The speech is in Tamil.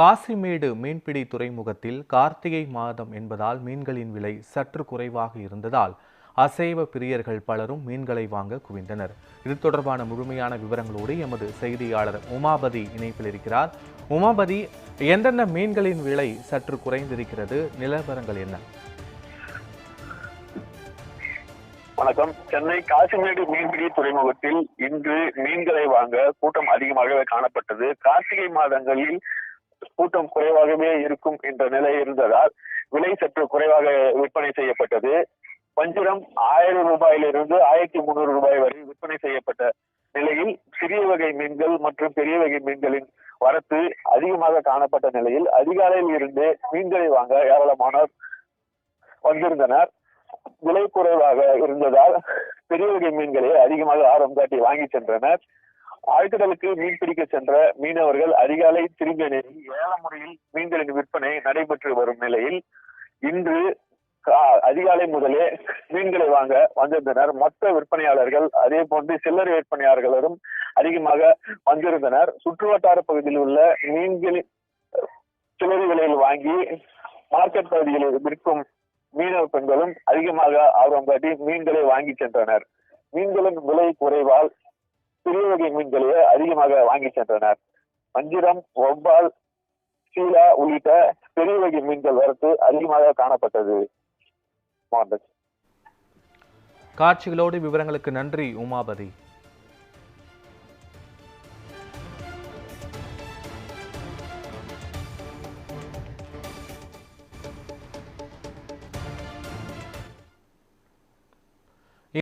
காசிமேடு மீன்பிடி துறைமுகத்தில் கார்த்திகை மாதம் என்பதால் மீன்களின் விலை சற்று குறைவாக இருந்ததால் அசைவ பிரியர்கள் பலரும் மீன்களை வாங்க குவிந்தனர். இது தொடர்பான முழுமையான விவரங்களோடு எமது செய்தியாளர் உமாபதி இணைப்பில் இருக்கிறார். உமாபதி எந்தெந்த மீன்களின் விலை சற்று குறைந்திருக்கிறது? நிலவரங்கள் என்ன? வணக்கம். சென்னை காசிமேடு மீன்பிடி துறைமுகத்தில் இன்று மீன்களை வாங்க கூட்டம் அதிகமாகவே காணப்பட்டது. கார்த்திகை மாதங்களில் கூட்டம் குறைவாகவே இருக்கும் என்ற நிலை இருந்ததால் விலை சற்று குறைவாக விற்பனை செய்யப்பட்டது. வஞ்சிரம் ஆயிரம் ரூபாயிலிருந்து ஆயிரத்தி முன்னூறு ரூபாய் வரை விற்பனை செய்யப்பட்ட நிலையில் சிறிய வகை மீன்கள் மற்றும் பெரிய வகை மீன்களின் வரத்து அதிகமாக காணப்பட்ட நிலையில் அதிகாலையில் இருந்து மீன்களை வாங்க ஏராளமானோர் வந்திருந்தனர். விலை குறைவாக இருந்ததால் பெரிய வகை மீன்களை அதிகமாக ஆர்வம் காட்டி வாங்கி சென்றனர். ஆழ்கடலுக்கு மீன் பிடிக்க சென்ற மீனவர்கள் அதிகாலை திரும்பிய நிலையில் ஏல முறையில் மீன்களின் விற்பனை நடைபெற்று வரும் நிலையில் இன்று அதிகாலை முதலே மீன்களை வாங்க வந்திருந்தனர். மொத்த விற்பனையாளர்கள் அதே போன்று சில்லறை விற்பனையாளர்களும் அதிகமாக வந்திருந்தனர். சுற்றுவட்டார பகுதியில் உள்ள மீன்களின் சில்லறை விலையில் வாங்கி மார்க்கெட் பகுதியில் விற்கும் மீனவ பெண்களும் அதிகமாக ஆர்வம் காட்டி மீன்களை வாங்கி சென்றனர். மீன்களின் விலை குறைவால் பெரிய வகை மீன்களையே அதிகமாக வாங்கி சென்றனர். வஞ்சிரம் வவ்வால் சீலா உள்ளிட்ட பெரிய வகை மீன்கள் வரத்து அதிகமாக காணப்பட்டது. காட்சிகளோடு விவரங்களுக்கு நன்றி உமாபதி.